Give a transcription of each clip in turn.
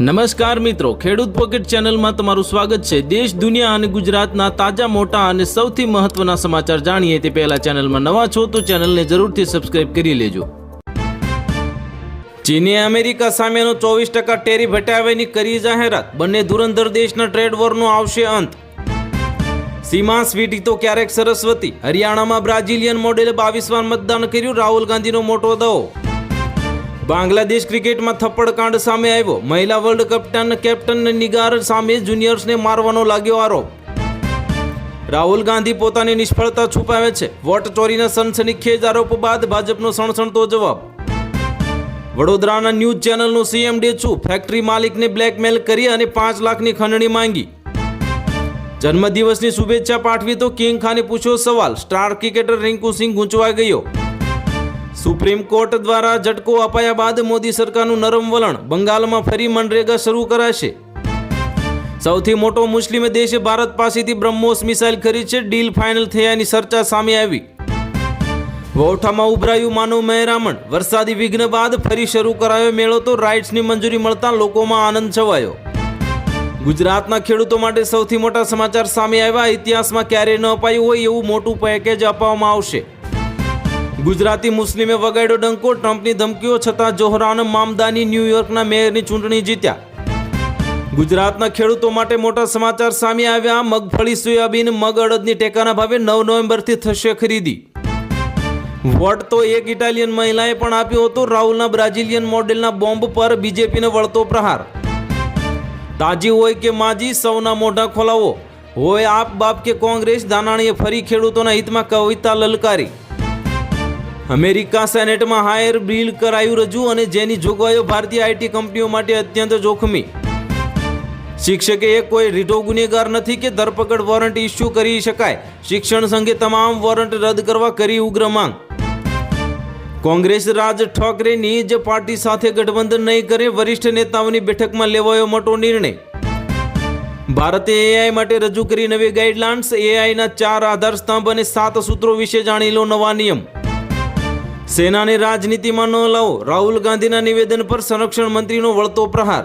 નમસ્કાર મિત્રો, ખેડૂત પોકેટ ચેનલમાં તમારું સ્વાગત છે. દેશ, દુનિયા અને ગુજરાતના તાજા, મોટા અને સૌથી મહત્વના સમાચાર જાણીએ તે પહેલા ચેનલમાં નવા છો તો ચેનલને જરૂરથી સબસ્ક્રાઇબ કરી લેજો. ચીને અમેરિકા સામેનો ચોવીસ ટકા ટેરી ઘટાવ્યાની કરી જાહેરાત. બંને ધુરંધર દેશના ટ્રેડ વોરનો આવશે અંત. સીમા સ્વીટી તો ક્યારેક સરસ્વતી. હરિયાણામાં બ્રાઝિલિયન મોડેલે બાવીસ વાર મતદાન કર્યું. રાહુલ ગાંધીનો મોટો દાવો. બાંગ્લાદેશ ક્રિકેટમાં થપ્પડ કાંડ સામે આવ્યો. મહિલા વર્લ્ડ કપ્ટન કેપ્ટન નિગાર સામે જુનિયર્સને મારવાનો લાગ્યો આરોપ. રાહુલ ગાંધી પોતાની નિષ્ફળતા છુપાવે છે. વોટ ચોરીના સનસનીખેજ આરોપ બાદ ભાજપનો સણસણતો જવાબ. વડોદરાના ન્યૂઝ ચેનલનું સીએમ ડે છું ફેક્ટરી માલિકને બ્લેકમેલ કરી અને પાંચ લાખની ખંડણી માંગી. જન્મદિવસની શુભેચ્છા પાઠવી તો કિંગ ખાને પૂછ્યો સવાલ. સ્ટાર ક્રિકેટર રિંકુ સિંહ ગૂંચવાઈ ગયો. સુપ્રીમ કોર્ટ દ્વારા ઝટકો અપાયા બાદ મોદી સરકારનું નરમ વલણ બંગાળમાં ફરી મનરેગા શરૂ કરાશે. સૌથી મોટો મુસ્લિમ દેશે ભારત પાસેથી બ્રહ્મોસ મિસાઇલ ખરીદ છે ડીલ ફાઇનલ થયાની ચર્ચા સામે આવી. વૌઠામાં ઉભરાયું માનવ મહેરામણ, વરસાદી વિઘ્ન બાદ ફરી શરૂ કરાયો મેળો તો રાઇટ્સની મંજૂરી મળતા લોકોમાં આનંદ છવાયો. ગુજરાતના ખેડૂતો માટે સૌથી મોટા સમાચાર સામે આવ્યા, ઇતિહાસમાં ક્યારેય ન અપાયું હોય એવું મોટું પેકેજ આપવામાં આવશે. ગુજરાતી મુસ્લિમે વગાડ્યો ડંકો, ટ્રમ્પની ધમકીઓ છતાં જોહરાન મામદાની ન્યૂયોર્કના મેયરની ચૂંટણી જીત્યા. ગુજરાતના ખેડૂતો માટે મોટા સમાચાર સામે આવ્યા. મગફળી, સોયાબીન, મગ અડદની ટેકાના ભાવે નવ નવેમ્બરથી થશે ખરીદી. વોટ તો એક ઇટાલિયન મહિલાએ પણ આપ્યો હતો. રાહુલના બ્રાઝિલિયન મોડેલના બોમ્બ પર બીજેપીને વળતો પ્રહાર. તાજી હોય કે માજી, સૌના મોઢા ખોલાવો. હોય આપ બાપ કે કોંગ્રેસ, દાનાણીએ ફરી ખેડૂતોના હિતમાં કવિતા લલકારી. અમેરિકા સેનેટમાં હાયર બિલ કરાયું રજૂ અને જેની જોગવાઈઓ ભારતીય આઈટી કંપનીઓ માટે અત્યંત જોખમી. શિક્ષકે એ કોઈ રીઢો ગુનેગાર નથી કે ધરપકડ વોરંટ ઇસ્યુ કરી શકાય. શિક્ષણ સંઘે તમામ વોરંટ રદ કરવા કરી ઉગ્ર માંગ. કોંગ્રેસ રાજ ઠાકરેની જ પાર્ટી સાથે ગઠબંધન નહીં કરે વરિષ્ઠ નેતાઓની બેઠકમાં લેવાયો મોટો નિર્ણય. ભારતે એઆઈ માટે રજૂ કરી નવી ગાઈડલાઇન્સ. એઆઈના ચાર આધાર સ્તંભ અને સાત સૂત્રો વિશે જાણી લો નવા નિયમ. સેનાને રાજનીતિમાં ન લાવો. રાહુલ ગાંધીના નિવેદન પર સંરક્ષણ મંત્રીનો વળતો પ્રહાર.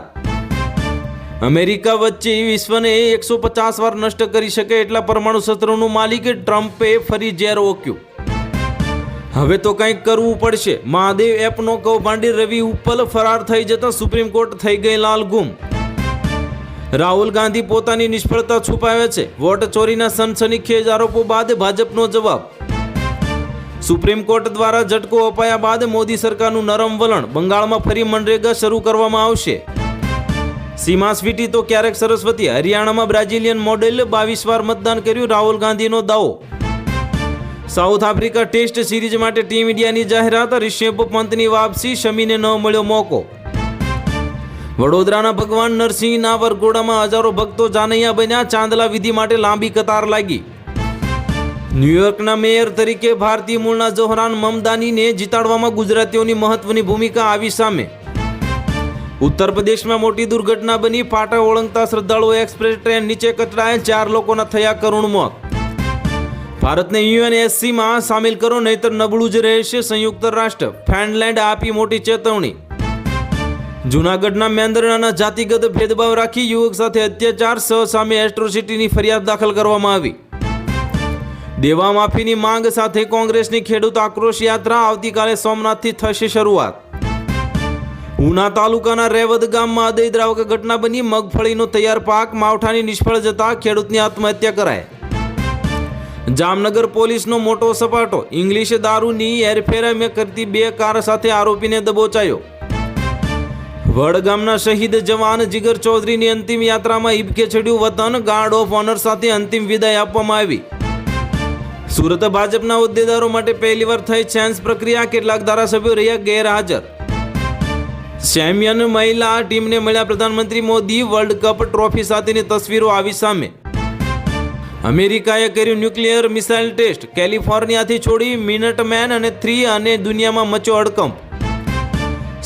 અમેરિકા વચ્ચે વિશ્વને એકસો પચાસ વાર નષ્ટ કરી શકે એટલા પરમાણુ શસ્ત્રોનું માલિકે ટ્રમ્પે ફરી ઝેર ઓક્યું. હવે તો કંઈક કરવું પડશે. મહાદેવ એપનો કૌભાંડી રવિ ઉપલ ફરાર થઈ જતા સુપ્રીમ કોર્ટ થઈ ગઈ લાલ ગુમ. રાહુલ ગાંધી પોતાની નિષ્ફળતા છુપાવે છે. વોટ ચોરીના સનસનીખેજ આરોપો બાદ ભાજપનો જવાબ. સુપ્રીમ કોર્ટ દ્વારા ઝટકો અપાયા બાદ મોદી સરકારનું નરમ વલણ બંગાળમાં ફરી મનરેગા શરૂ કરવામાં આવશે. સીમા સ્વીટી તો ક્યારેક સરસ્વતી હરિયાણામાં બ્રાઝિલિયન મોડેલ બાવીસ વાર મતદાન કર્યું. રાહુલ ગાંધીનો દાવો. સાઉથ આફ્રિકા ટેસ્ટ સિરીઝ માટે ટીમ ઇન્ડિયાની જાહેરાત. રિષભ પંતની વાપસી. શમીને ન મળ્યો મોકો. વડોદરાના ભગવાન નરસિંહના વરઘોડામાં હજારો ભક્તો જાનૈયા બન્યા. ચાંદલા વિધિ માટે લાંબી કતાર લાગી. ન્યૂયોર્કના મેયર તરીકે ભારતીય મૂળના જોહરાન મમદાનીને જીતાડવામાં ગુજરાતીઓની મહત્વની ભૂમિકા આવી સામે. ઉત્તર પ્રદેશમાં મોટી દુર્ઘટના બની. ફાટા ઓળંગતા શ્રદ્ધાળુઓ એક્સપ્રેસ ટ્રેન નીચે કચડાયા. ચાર લોકોના થયા કરુણ મોત. ભારતને યુએનએસસીમાં સામેલ કરો, નહીતર નબળું જ રહેશે સંયુક્ત રાષ્ટ્ર. ફિનલેન્ડ આપી મોટી ચેતવણી. જૂનાગઢના મેંદરડાના જાતિગત ભેદભાવ રાખી યુવક સાથે અત્યાચાર. સહ સામે એસ્ટ્રોસિટીની ફરિયાદ દાખલ કરવામાં આવી. દેવા માફીની માંગ સાથે કોંગ્રેસની ખેડૂત આક્રોશ યાત્રા આવતીકાલે સોમનાથથી થશે શરૂઆત. ઉના તાલુકાના રેવદ ગામમાં હૃદયદ્રાવક ઘટના બની. મગફળીનો તૈયાર પાક માવઠાની નિષ્ફળ જતા ખેડૂતની આત્મહત્યા કરાય જામનગર પોલીસનો મોટો સપાટો. ઇંગ્લિશ દારૂની હેરફેર કરતી બે કાર સાથે આરોપીને દબોચાયો. વડગામના શહીદ જવાન જીગર ચૌધરીની અંતિમ યાત્રામાં ઈબકે ચડ્યું વતન. ગાર્ડ ઓફ ઓનર સાથે અંતિમ વિદાય આપવામાં આવી. સુરત ભાજપના હોદ્દેદારો માટે પહેલીવાર થઈ સેન્સ પ્રક્રિયા, કેટલાક ધારાસભ્યો રહ્યા ગેરહાજર. સેમિયન મહિલા ટીમને મળ્યા પ્રધાનમંત્રી મોદી વર્લ્ડ કપ ટ્રોફી સાથેની તસવીરો આવી સામે. અમેરિકાએ કર્યું ન્યુક્લિયર મિસાઇલ ટેસ્ટ, કેલિફોર્નિયાથી છોડી મિનટમેન અને થ્રી અને દુનિયામાં મચ્યો હડકંપ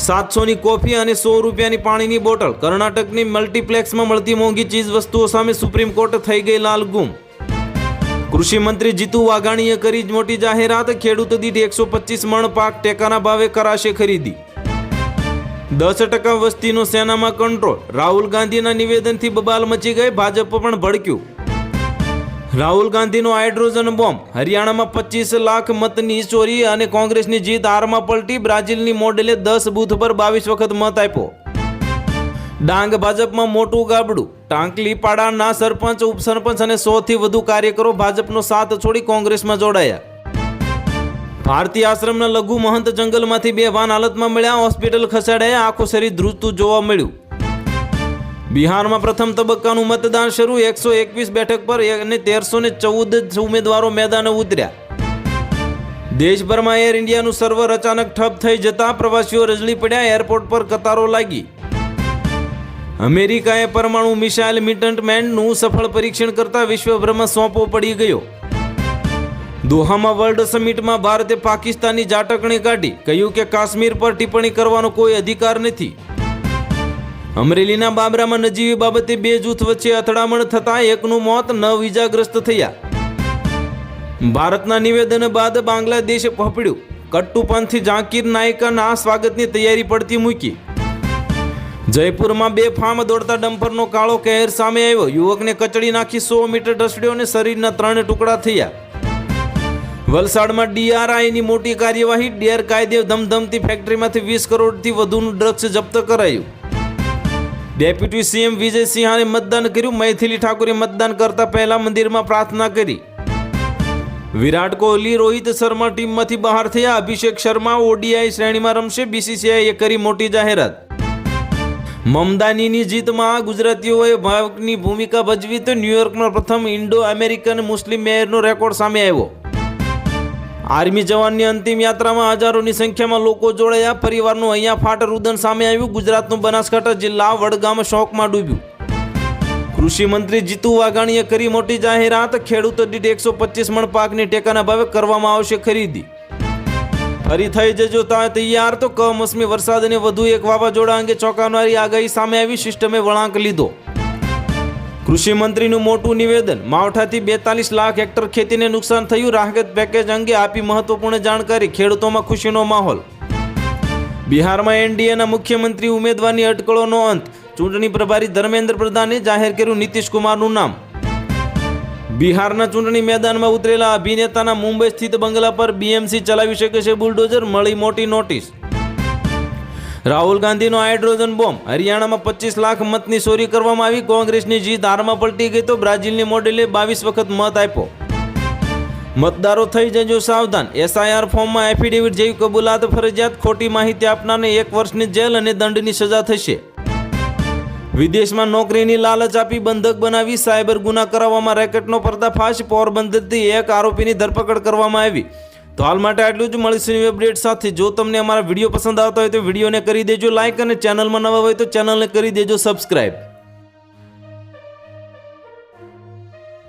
સાતસોની કોફી અને સો રૂપિયાની પાણીની બોટલ, કર્ણાટકની મલ્ટીપ્લેક્સમાં મળતી મોંઘી ચીજ વસ્તુઓ સામે સુપ્રીમ કોર્ટ થઈ ગઈ લાલ ગુમ કૃષિ મંત્રી જીતુ વાઘાણીએ કરી મોટી જાહેરાત. ખેડૂત દીઠ એકસો પચીસ મણ પાક ટેકાના ભાવે કરાશે ખરીદી. દસ ટકા વસ્તીનો સેનામાં કંટ્રોલ. રાહુલ ગાંધીના નિવેદનથી બબાલ મચી ગઈ, ભાજપ પણ ભડક્યું. રાહુલ ગાંધીનો હાઇડ્રોજન બોમ્બ. હરિયાણામાં પચીસ લાખ મતની ચોરી અને કોંગ્રેસની જીત હારમાં પલટી. બ્રાઝિલની મોડેલે દસ બૂથ પર બાવીસ વખત મત આપ્યો. ડાંગ ભાજપમાં મોટું ગાબડું. ટાંકલીપાડાના સરપંચ, ઉપસરપંચ અને સોથી વધુ કાર્યકરો ભાજપનો સાથ છોડી કોંગ્રેસમાં જોડાયા. ભારતીય આશ્રમના લઘુ મહંત જંગલમાંથી બે વાન હાલતમાં મળ્યા. હોસ્પિટલ ખસેડાયા. આખું શરીર ધ્રુજતું જોવા મળ્યું. બિહારમાં પ્રથમ તબક્કાનું મતદાન શરૂ. એકસો એકવીસ બેઠક પર અને તેરસો ને ચૌદ ઉમેદવારો મેદાને ઉતર્યા. દેશભરમાં એર ઇન્ડિયાનું સર્વર અચાનક ઠપ થઈ જતા પ્રવાસીઓ રજળી પડ્યા. એરપોર્ટ પર કતારો લાગી. અમેરિકાએ પરમાણુ મિસાઇલ મિટન્ટ મેનનું સફળ પરીક્ષણ કરતા વિશ્વભરમાં સોંપો પડી ગયો. દોહામાં વર્લ્ડ સમિટમાં ભારતે પાકિસ્તાનની જાટકણી કાઢી, કહ્યું કે કાશ્મીર પર ટિપ્પણી કરવાનો કોઈ અધિકાર નથી. અમરેલીના બાબરામાં નજીવી બાબતે બે જૂથ વચ્ચે અથડામણ થતાં એકનું મોત નવ ઇજાગ્રસ્ત થયા. ભારતના નિવેદન બાદ બાંગ્લાદેશે પહોંચ્યું કટ્ટુપંથી ઝાકીર નાયકાના સ્વાગતની તૈયારી પડતી મૂકી. જયપુરમાં બે ફાર્મ દોડતા ડમ્પરનો કાળો કહેર સામે આવ્યો. યુવકને કચડી નાખી સો મીટર ઢસડ્યો અને શરીરના ત્રણ ટુકડા થયા. વલસાડમાં ડીઆરઆઈની મોટી કાર્યવાહી ડેર કાયદે ધમધમતી ફેક્ટરીમાંથી વીસ કરોડથી વધુનું ડ્રગ્સ જપ્ત કરાયું. ડેપ્યુટી સીએમ વિજય સિંહાએ મતદાન કર્યું. મૈથિલી ઠાકોરે મતદાન કરતા પહેલા મંદિરમાં પ્રાર્થના કરી. વિરાટ કોહલી, રોહિત શર્મા ટીમમાંથી બહાર થયા. અભિષેક શર્મા ઓડીઆઈ શ્રેણીમાં રમશે. બીસીસીઆઈએ કરી મોટી જાહેરાત. મમદાનીની જીતમાં ગુજરાતીઓએ ભાવકની ભૂમિકા ભજવી તો ન્યુયોર્કનો પ્રથમ ઇન્ડો અમેરિકન મુસ્લિમ મેયરનો રેકોર્ડ સામે આવ્યો. આર્મી જવાનની અંતિમ યાત્રામાં હજારોની સંખ્યામાં લોકો જોડાયા. પરિવારનું અહીંયા ફાટ રુદન સામે આવ્યું. ગુજરાતનું બનાસકાંઠા જિલ્લા વડગામ શોકમાં ડૂબ્યું. કૃષિ મંત્રી જીતુ વાઘાણીએ કરી મોટી જાહેરાત. ખેડૂતો દીઠ એકસો પચીસ મણ પાકની ટેકાના ભાવે કરવામાં આવશે ખરીદી. ફરી થઈ જજો ત્યાં તૈયાર. તો કમોસમી વરસાદ અને વધુ એક વાવાઝોડા અંગે ચોંકાવનારી આગાહી સામે આવી. સિસ્ટમે વળાંક લીધો. કૃષિ મંત્રીનું મોટું નિવેદન. માવઠાથી બેતાલીસ લાખ હેક્ટર ખેતીને નુકસાન થયું. રાહત પેકેજ અંગે આપી મહત્વપૂર્ણ જાણકારી. ખેડૂતોમાં ખુશીનો માહોલ. બિહારમાં એનડીએના મુખ્યમંત્રી ઉમેદવારની અટકળોનો અંત. ચૂંટણી પ્રભારી ધર્મેન્દ્ર પ્રધાને જાહેર કર્યું નીતિશ કુમારનું નામ. બિહારના ચૂંટણી મેદાનમાં ઉતરેલા અભિનેતાના મુંબઈ સ્થિત બંગલા પર બીએમસી ચલાવી શકે છે બુલડોઝર, મળી મોટી નોટિસ. રાહુલ ગાંધીનો હાઇડ્રોજન બોમ્બ. હરિયાણામાં પચીસ લાખ મતની ચોરી કરવામાં આવી. કોંગ્રેસની જીત હારમાં પલટી ગઈ તો બ્રાઝિલની મોડેલે બાવીસ વખત મત આપ્યો. મતદારો થઈ જજો સાવધાન. એસઆઈઆર ફોર્મમાં એફિડેવિટ જેવી કબૂલાત ફરજિયાત. ખોટી માહિતી આપનારને એક વર્ષની જેલ અને દંડની સજા થશે. વિદેશમાં નોકરીની લાલચ આપી બંધક બનાવી સાયબર ગુના કરાવવામાં રેકેટનો પર્દાફાશ, પોરબંદરથી એક આરોપીની ધરપકડ કરવામાં આવી. તો હાલ માટે આટલું જ. મળીશું ન્યૂ અપડેટ સાથે. જો તમને અમારા વીડિયો પસંદ આવતા હોય તો વિડીયોને કરી દેજો લાઇક અને ચેનલમાં નવા હોય તો ચેનલને કરી દેજો સબસ્ક્રાઈબ